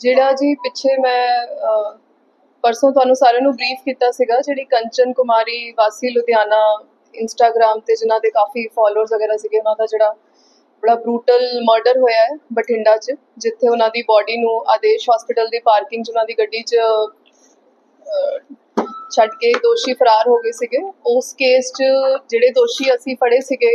ਜਿਹੜਾ ਜੀ ਪਿੱਛੇ ਮੈਂ ਪਰਸੋਂ ਤੁਹਾਨੂੰ ਸਾਰਿਆਂ ਨੂੰ ਬਰੀਫ ਕੀਤਾ ਸੀਗਾ, ਜਿਹੜੀ ਕੰਚਨ ਕੁਮਾਰੀ ਵਾਸੀ ਲੁਧਿਆਣਾ ਇੰਸਟਾਗ੍ਰam ਤੇ ਜਿਨ੍ਹਾਂ ਦੇ ਕਾਫੀ ਫਾਲੋਅਰਸ ਵਗੈਰਾ ਸੀਗੇ, ਉਹਨਾਂ ਦਾ ਜਿਹੜਾ ਬੜਾ ਬਰੂਟਲ ਮਰਡਰ ਹੋਇਆ ਹੈ ਬਠਿੰਡਾ 'ਚ, ਜਿੱਥੇ ਉਹਨਾਂ ਦੀ ਬਾਡੀ ਨੂੰ ਆਦੇਸ਼ ਹਸਪੀਟਲ ਦੀ ਪਾਰਕਿੰਗ 'ਚ ਉਹਨਾਂ ਦੀ ਗੱਡੀ 'ਚ ਛੱਡ ਕੇ ਦੋਸ਼ੀ ਫਰਾਰ ਹੋ ਗਏ ਸੀਗੇ। ਉਸ ਕੇਸ 'ਚ ਜਿਹੜੇ ਦੋਸ਼ੀ ਅਸੀਂ ਫੜੇ ਸੀਗੇ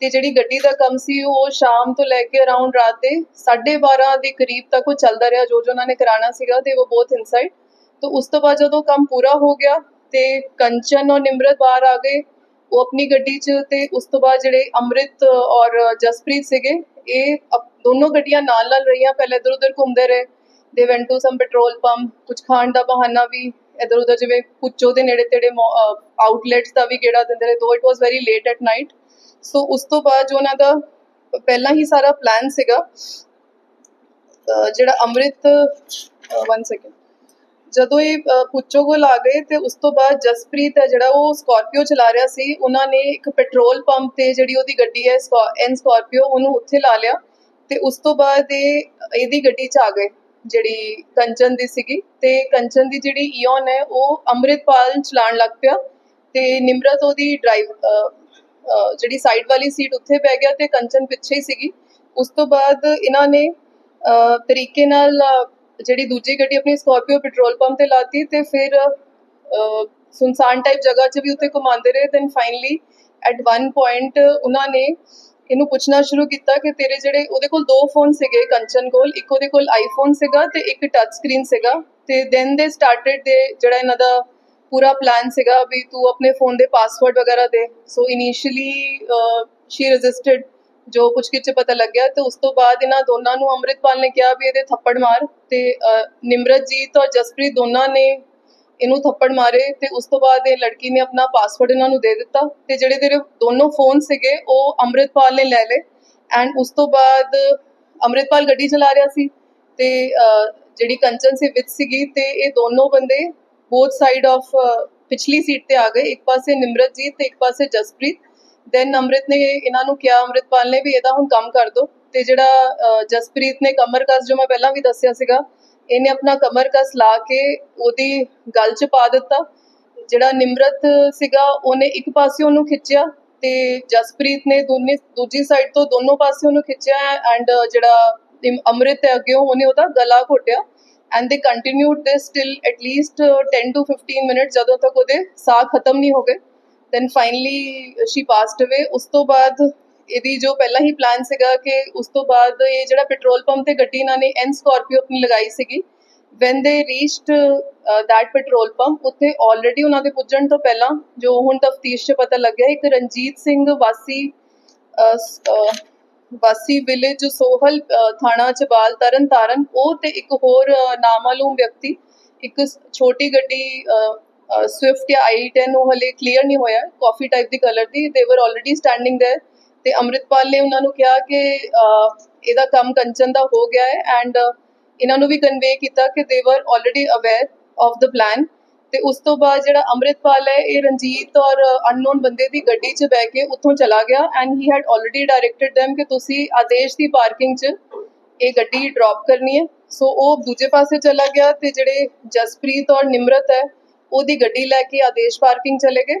ਤੇ ਜਿਹੜੀ ਗੱਡੀ ਦਾ ਕੰਮ ਸੀ, ਉਹ ਸ਼ਾਮ ਤੋਂ ਲੈ ਕੇ ਅਰਾਊਂਡ ਰਾਤ ਦੇ 12:30 ਦੇ ਕਰੀਬ ਤੱਕ ਉਹ ਚੱਲਦਾ ਰਿਹਾ, ਜੋ ਜੋ ਉਹਨਾਂ ਨੇ ਕਰਾਉਣਾ ਸੀਗਾ ਤੇ ਉਹ ਬਹੁਤ ਇਨਸਾਈਡ तो ਉਸ ਤੋਂ ਬਾਅਦ ਜਦੋਂ ਕੰਮ ਪੂਰਾ ਹੋ ਗਿਆ ਤੇ ਕੰਚਨ ਔਰ ਨਿਮਰਤ ਬਾਹਰ ਆ ਗਏ, ਉਹ ਆਪਣੀ ਗੱਡੀ 'ਚ ਤੇ ਉਸ ਤੋਂ ਬਾਅਦ ਜਿਹੜੇ ਅੰਮ੍ਰਿਤ ਔਰ ਜਸਪ੍ਰੀਤ ਸੀਗੇ, ਇਹ ਅਪ- ਦੋਨੋਂ ਗੱਡੀਆਂ ਨਾਲ ਨਾਲ ਰਹੀਆਂ, ਪਹਿਲੇ ਇਧਰ ਉਧਰ ਘੁੰਮਦੇ ਰਹੇ they went to some petrol pump ਕੁਝ ਖਾਣ ਦਾ ਬਹਾਨਾ ਵੀ ਇਧਰ ਉਧਰ ਜਿਵੇਂ ਪੁੱਚੋ ਦੇ ਨੇੜੇ ਤੇੜੇ ਆਊਟਲੈਟਸ ਦਾ ਵੀ ਗੇੜਾ ਦਿੰਦੇ ਰਹੇ though it was very late at night so ਉਸ ਤੋਂ ਬਾਅਦ ਜੋ ਉਹਨਾਂ ਦਾ ਪਹਿਲਾਂ ਹੀ ਸਾਰਾ ਪਲਾਨ ਸੀਗਾ ਜਿਹੜਾ ਅੰਮ੍ਰਿਤ ਵਨ ਸੈਕਿੰਡ ਜਦੋਂ ਇਹ ਪੁੱਚੋ ਕੋਲ ਆ ਗਏ ਤੇ ਉਸ ਤੋਂ ਬਾਅਦ ਜਸਪ੍ਰੀਤ ਹੈ ਜਿਹੜਾ ਉਹ ਸਕਾਰਪੀਓ ਚਲਾ ਰਿਹਾ ਸੀ, ਉਹਨਾਂ ਨੇ ਇੱਕ ਪੈਟਰੋਲ ਪੰਪ ਤੇ ਜਿਹੜੀ ਉਹਦੀ ਗੱਡੀ ਹੈ ਐਨ ਸਕਾਰਪੀਓ ਉਹਨੂੰ ਉੱਥੇ ਲਾ ਲਿਆ ਤੇ ਉਸ ਤੋਂ ਬਾਅਦ ਇਹ, ਇਹਦੀ ਗੱਡੀ 'ਚ ਆ ਗਏ। ਜਿਹੜੀ ਕੰਚਨ ਦੀ ਸੀਗੀ ਤੇ ਕੰਚਨ ਦੀ ਜਿਹੜੀ ਈਓਨ ਹੈ, ਉਹ ਅੰਮ੍ਰਿਤਪਾਲ ਚਲਾਉਣ ਲੱਗ ਪਿਆ ਤੇ ਨਿਮਰਤ ਉਹਦੀ ਡਰਾਈਵ ਜਿਹੜੀ ਸਾਈਡ ਵਾਲੀ ਸੀਟ ਉੱਥੇ ਬਹਿ ਗਿਆ ਤੇ ਕੰਚਨ ਪਿੱਛੇ ਹੀ ਸੀਗੀ। ਉਸ ਤੋਂ ਬਾਅਦ ਇਹਨਾਂ ਨੇ ਤਰੀਕੇ ਨਾਲ ਜਿਹੜੀ ਦੂਜੀ ਗੱਡੀ ਆਪਣੀ ਸਕਾਰਪੀਓ ਪੈਟਰੋਲ ਪੰਪ ਤੇ ਲਾਤੀ ਤੇ ਫਿਰ ਸੁਨਸਾਨ ਟਾਈਪ ਜਗ੍ਹਾ 'ਚ ਵੀ ਉੱਥੇ ਘੁਮਾਉਂਦੇ ਰਹੇ। Then finally at one point ਉਹਨਾਂ ਨੇ ਇਹਨੂੰ ਪੁੱਛਣਾ ਸ਼ੁਰੂ ਕੀਤਾ ਕਿ ਤੇਰੇ ਜਿਹੜੇ ਉਹਦੇ ਕੋਲ ਦੋ ਫੋਨ ਸੀਗੇ ਕੰਚਨ ਕੋਲ ਇੱਕ ਉਹਦੇ ਕੋਲ ਆਈਫੋਨ ਸੀਗਾ ਤੇ ਇੱਕ ਟੱਚ ਸਕਰੀਨ ਸੀਗਾ। ਤੇ ਦੈਨ ਦੇ ਸਟਾਰਟਡ ਦੇ ਜਿਹੜਾ ਇਹਨਾਂ ਦਾ ਪੂਰਾ ਪਲਾਨ ਸੀਗਾ ਵੀ ਤੂੰ ਆਪਣੇ ਫੋਨ ਦੇ ਪਾਸਵਰਡ ਵਗੈਰਾ ਦੇ। ਸੋ ਇਨੀਸ਼ੀਅਲੀ ਸ਼ੀ ਰੈਜ਼ਿਸਟਡ ਜੋ ਕੁਝ ਕਿਚ ਪਤਾ ਲੱਗਿਆ ਤੇ ਉਸ ਤੋਂ ਬਾਅਦ ਇਹਨਾਂ ਦੋਨਾਂ ਨੂੰ ਅੰਮ੍ਰਿਤਪਾਲ ਨੇ ਕਿਹਾ ਵੀ ਇਹਦੇ ਥੱਪੜ ਮਾਰ ਤੇ ਅਹ, ਨਿਮਰਤਜੀਤ ਔਰ ਜਸਪ੍ਰੀਤ ਦੋਨਾਂ ਨੇ ਇਹਨੂੰ ਥੱਪੜ ਮਾਰੇ ਤੇ ਉਸ ਤੋਂ ਬਾਅਦ ਇਹ ਲੜਕੀ ਨੇ ਆਪਣਾ ਪਾਸਵਰਡ ਇਹਨਾਂ ਨੂੰ ਦੇ ਦਿੱਤਾ ਤੇ ਜਿਹੜੇ ਤੇਰੇ ਦੋਨੋਂ ਫੋਨ ਸੀਗੇ, ਉਹ ਅੰਮ੍ਰਿਤਪਾਲ ਨੇ ਲੈ ਲਏ ਐਂਡ ਉਸ ਤੋਂ ਬਾਅਦ ਅੰਮ੍ਰਿਤਪਾਲ ਗੱਡੀ ਚਲਾ ਰਿਹਾ ਸੀ ਤੇ ਜਿਹੜੀ ਕੰਚਨ ਸੀ ਵਿੱਚ ਸੀਗੀ ਤੇ ਇਹ ਦੋਨੋਂ ਬੰਦੇ ਬੋਥ ਸਾਈਡ ਆਫ ਪਿਛਲੀ ਸੀਟ ਤੇ ਆ ਗਏ, ਇੱਕ ਪਾਸੇ ਨਿਮਰਤ ਨਿਮਰਤਜੀਤ ਤੇ ਇੱਕ ਪਾਸੇ ਜਸਪ੍ਰੀਤ। ਦੈਨ ਅੰਮ੍ਰਿਤ ਨੇ ਇਹਨਾਂ ਨੂੰ ਕਿਹਾ, ਅੰਮ੍ਰਿਤਪਾਲ ਨੇ ਵੀ ਇਹਦਾ ਹੁਣ ਕੰਮ ਕਰ ਦੋ ਤੇ ਜਿਹੜਾ ਜਸਪ੍ਰੀਤ ਨੇ ਕਮਰ ਕਸ ਜੋ ਮੈਂ ਪਹਿਲਾਂ ਵੀ ਦੱਸਿਆ ਸੀਗਾ ਇਹਨੇ ਆਪਣਾ ਕਮਰ ਕਸ ਲਾ ਕੇ ਉਹਦੀ ਗਲ 'ਚ ਪਾ ਦਿੱਤਾ। ਜਿਹੜਾ ਨਿਮਰਤ ਸੀਗਾ, ਉਹਨੇ ਇੱਕ ਪਾਸੇ ਉਹਨੂੰ ਖਿੱਚਿਆ ਤੇ ਜਸਪ੍ਰੀਤ ਨੇ ਦੋਨੇ, ਦੂਜੀ ਸਾਈਡ ਤੋਂ ਦੋਨੋਂ ਪਾਸੇ ਉਹਨੂੰ ਖਿੱਚਿਆ ਐਂਡ ਜਿਹੜਾ ਨਿਮ- ਅੰਮ੍ਰਿਤ ਹੈ ਅੱਗੇ, ਉਹਨੇ ਉਹਦਾ ਗਲਾ ਘੋਟਿਆ and they continued this till at least 10 to 15 minute ਜਦੋਂ ਤੱਕ ਉਹਦੇ ਸਾਹ ਖਤਮ ਨਹੀਂ ਹੋ ਗਏ। ਦੈਨ ਫਾਈਨਲੀ ਸ਼ੀ ਪਾਸਡ ਅਵੇ ਉਸ ਤੋਂ ਬਾਅਦ ਇਹਦੀ ਜੋ ਪਹਿਲਾਂ ਹੀ ਪਲਾਨ ਸੀਗਾ ਕਿ ਉਸ ਤੋਂ ਬਾਅਦ ਇਹ ਜਿਹੜਾ ਪੈਟਰੋਲ ਪੰਪ ਤੇ ਗੱਡੀ ਇਹਨਾਂ ਨੇ ਐਨ ਸਕਾਰਪੀਓ ਆਪਣੀ ਲਗਾਈ ਸੀਗੀ when they reached that petrol pump ਉੱਥੇ ਆਲਰੇਡੀ ਉਹਨਾਂ ਦੇ ਪੁੱਜਣ ਤੋਂ ਪਹਿਲਾਂ ਜੋ ਹੁਣ ਤਫਤੀਸ਼ 'ਚ ਪਤਾ ਲੱਗਿਆ ਇੱਕ ਰਣਜੀਤ ਸਿੰਘ ਵਾਸੀ ਅਹ, ਸ- ਅਹ, ਵਾਸੀ ਵਿਲੇਜ ਸੋਹਲ ਅਹ, ਥਾਣਾ ਚਬਾਲ ਤਰਨ ਤਾਰਨ ਉਹ ਤੇ ਇੱਕ ਹੋਰ ਅਹ, ਨਾਮਾਲੂਮ ਵਿਅਕਤੀ ਇੱਕ ਸ- ਛੋਟੀ ਗੱਡੀ ਸਵਿਫਟ ਜਾਂ i10 ਉਹ ਹਲੇ ਕਲੀਅਰ ਨਹੀਂ ਹੋਇਆ ਕਾਫੀ ਟਾਈਪ ਦੀ ਕਲਰ ਦੀ ਦੇ ਵਰ ਆਲਰੇਡੀ ਸਟੈਂਡਿੰਗ देयर ਤੇ ਅੰਮ੍ਰਿਤਪਾਲ ਨੇ ਉਹਨਾਂ ਨੂੰ ਕਿਹਾ ਕਿ ਇਹਦਾ ਕੰਮ ਕੰਚਨ ਦਾ ਹੋ ਗਿਆ ਹੈ ਐਂਡ ਇਹਨਾਂ ਨੂੰ ਵੀ ਕਨਵੇ ਕੀਤਾ ਕਿ they were already aware of the plan ਤੇ ਉਸ ਤੋਂ ਬਾਅਦ ਜਿਹੜਾ ਅੰਮ੍ਰਿਤਪਾਲ ਹੈ, ਇਹ ਰਣਜੀਤ ਔਰ ਅਨਨੋਨ ਬੰਦੇ ਦੀ ਗੱਡੀ 'ਚ ਬੈ ਕੇ ਉੱਥੋਂ ਚਲਾ ਗਿਆ and he had already directed them ਕਿ ਤੁਸੀਂ ਆਦੇਸ਼ ਦੀ ਪਾਰਕਿੰਗ 'ਚ ਇਹ ਗੱਡੀ ਡ੍ਰੌਪ ਕਰਨੀ ਹੈ। ਸੋ ਉਹ ਦੂਜੇ ਪਾਸੇ ਚਲਾ ਗਿਆ ਤੇ ਜਿਹੜੇ ਜਸਪ੍ਰੀਤ ਔਰ ਨਿਮਰਤ ਹੈ, ਉਹਦੀ ਗੱਡੀ ਲੈ ਕੇ ਆਦੇਸ਼ ਪਾਰਕਿੰਗ ਚਲੇ ਗਏ।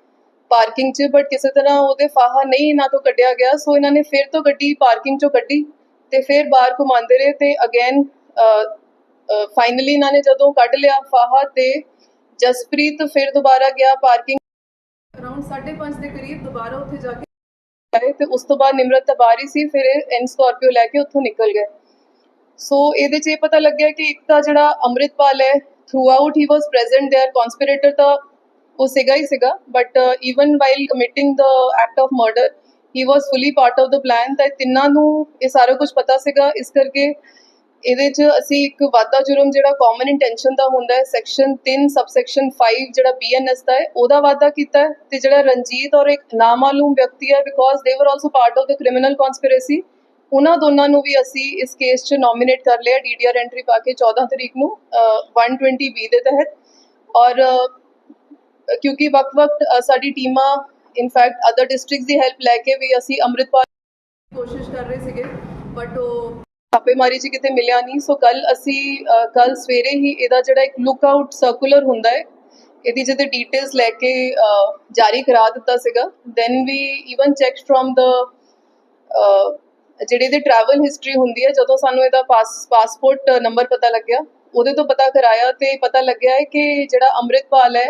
ਪਾਰਕਿੰਗ 'ਚ ਬਟ ਕਿਸੇ ਤਰ੍ਹਾਂ ਉਹਦੇ ਫਾਹਾ ਨਹੀਂ ਇਹਨਾਂ ਤੋਂ ਕੱਢਿਆ ਗਿਆ ਸੋ ਇਹਨਾਂ ਨੇ ਫਿਰ ਤੋਂ ਗੱਡੀ ਪਾਰਕਿੰਗ 'ਚੋਂ ਕੱਢੀ ਤੇ ਫਿਰ ਬਾਹਰ ਘੁਮਾਉਂਦੇ ਰਹੇ ਤੇ ਅਗੇਨ ਫਾਈਨਲੀ ਇਹਨਾਂ ਨੇ ਜਦੋਂ ਕੱਢ ਲਿਆ ਫਾਹਾ ਤੇ ਜਸਪ੍ਰੀਤ ਫਿਰ ਦੁਬਾਰਾ ਗਿਆ ਪਾਰਕਿੰਗ ਅਰਾਊਂਡ 5:30 ਦੇ ਕਰੀਬ ਦੁਬਾਰਾ ਉੱਥੇ ਜਾ ਕੇ ਆਏ ਤੇ ਉਸ ਤੋਂ ਬਾਅਦ ਨਿਮਰਤ ਤਾਂ ਬਾਹਰ ਹੀ ਸੀ ਫਿਰ ਐਨ ਸਕਾਰਪੀਓ ਲੈ ਕੇ ਉੱਥੋਂ ਨਿਕਲ ਗਏ ਸੋ ਇਹਦੇ 'ਚ ਇਹ ਪਤਾ ਲੱਗਿਆ ਕਿ ਇੱਕ ਤਾਂ ਜਿਹੜਾ ਅੰਮ੍ਰਿਤਪਾਲ ਹੈ throughout he was present there conspirator ਤਾਂ ਉਹ ਸੀਗਾ ਹੀ ਸੀਗਾ but even while committing the act of murder he was fully part of the plan ਤਾਂ ਤਿੰਨਾਂ ਨੂੰ ਇਹ ਸਾਰਾ ਕੁਝ ਪਤਾ ਸੀਗਾ। ਇਸ ਕਰਕੇ ਇਹਦੇ 'ਚ ਅਸੀਂ ਇੱਕ ਵਾਧਾ ਜੁਰਮ ਜਿਹੜਾ ਕਾਮਨ ਇੰਟੈਂਸ਼ਨ ਦਾ ਹੁੰਦਾ ਹੈ ਸੈਕਸ਼ਨ 3 ਸਬਸੈਕਸ਼ਨ 5 ਜਿਹੜਾ ਬੀਐਨਐਸ ਦਾ ਹੈ ਉਹਦਾ ਵਾਧਾ ਕੀਤਾ ਹੈ ਤੇ ਜਿਹੜਾ ਰਣਜੀਤ ਔਰ ਇੱਕ ਨਾਮਾਲੂਮ ਵਿਅਕਤੀ ਹੈ because they were also part of the criminal conspiracy ਉਹਨਾਂ ਦੋਨਾਂ ਨੂੰ ਵੀ ਅਸੀਂ ਇਸ ਕੇਸ 'ਚ ਨੋਮੀਨੇਟ ਕਰ ਲਿਆ ਡੀਡੀਆਰ ਐਂਟਰੀ ਪਾ ਕੇ 14 ਤਰੀਕ ਨੂੰ ਅਹ, 120 ਬੀ ਦੇ ਤਹਿਤ। ਔਰ ਕਿਉਂਕਿ ਵਕਤ ਵਕਤ ਸਾਡੀ ਟੀਮਾਂ ਇਨਫੈਕਟ ਅਦਰ ਡਿਸਟ੍ਰਿਕਟਸ ਦੀ ਹੈਲਪ ਲੈ ਕੇ ਵੀ ਅਸੀਂ ਅੰਮ੍ਰਿਤਪਾਲ ਕੋਸ਼ਿਸ਼ ਕਰ ਰਹੇ ਸੀਗੇ ਬਟ ਉਹ ਛਾਪੇਮਾਰੀ 'ਚ ਕਿਤੇ ਮਿਲਿਆ ਨਹੀਂ। ਸੋ ਕੱਲ ਅਸੀਂ ਕੱਲ ਸਵੇਰੇ ਹੀ ਇਹਦਾ ਜਿਹੜਾ ਇੱਕ ਲੁੱਕ ਆਊਟ ਸਰਕੂਲਰ ਹੁੰਦਾ ਹੈ, ਇਹਦੀ ਜਿਹਦੇ ਡਿਟੇਲਸ ਲੈ ਕੇ ਜਾਰੀ ਕਰਾ ਦਿੱਤਾ ਸੀਗਾ। Then we even check from the ਜਿਹੜੇ ਇਹਦੇ ਟਰੈਵਲ ਹਿਸਟਰੀ ਹੁੰਦੀ ਹੈ, ਜਦੋਂ ਸਾਨੂੰ ਇਹਦਾ ਪਾਸ ਪਾਸਪੋਰਟ ਨੰਬਰ ਪਤਾ ਲੱਗਿਆ, ਉਹਦੇ ਤੋਂ ਪਤਾ ਕਰਾਇਆ ਤੇ ਪਤਾ ਲੱਗਿਆ ਹੈ ਕਿ ਜਿਹੜਾ ਅੰਮ੍ਰਿਤਪਾਲ ਹੈ